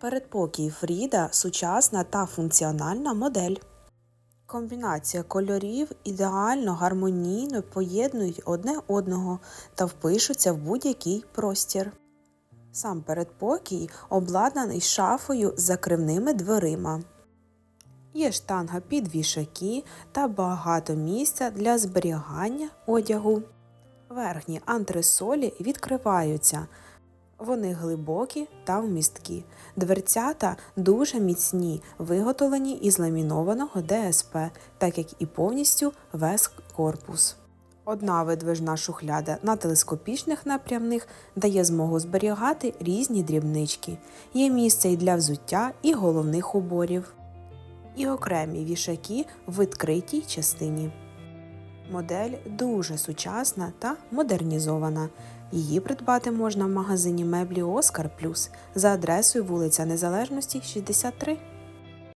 Передпокій Фріда сучасна та функціональна модель. Комбінація кольорів ідеально гармонійно поєднують одне одного та впишуться в будь-який простір. Сам передпокій обладнаний шафою з закривними дверима. Є штанга під вішаки та багато місця для зберігання одягу. Верхні антресолі відкриваються. Вони глибокі та вмісткі. Дверцята дуже міцні, виготовлені із ламінованого ДСП, так як і повністю весь корпус. Одна видвижна шухляда на телескопічних напрямних дає змогу зберігати різні дрібнички. Є місце і для взуття, і головних уборів, і окремі вішаки в відкритій частині. Модель дуже сучасна та модернізована. Її придбати можна в магазині меблі Оскар Плюс за адресою вулиця Незалежності 63.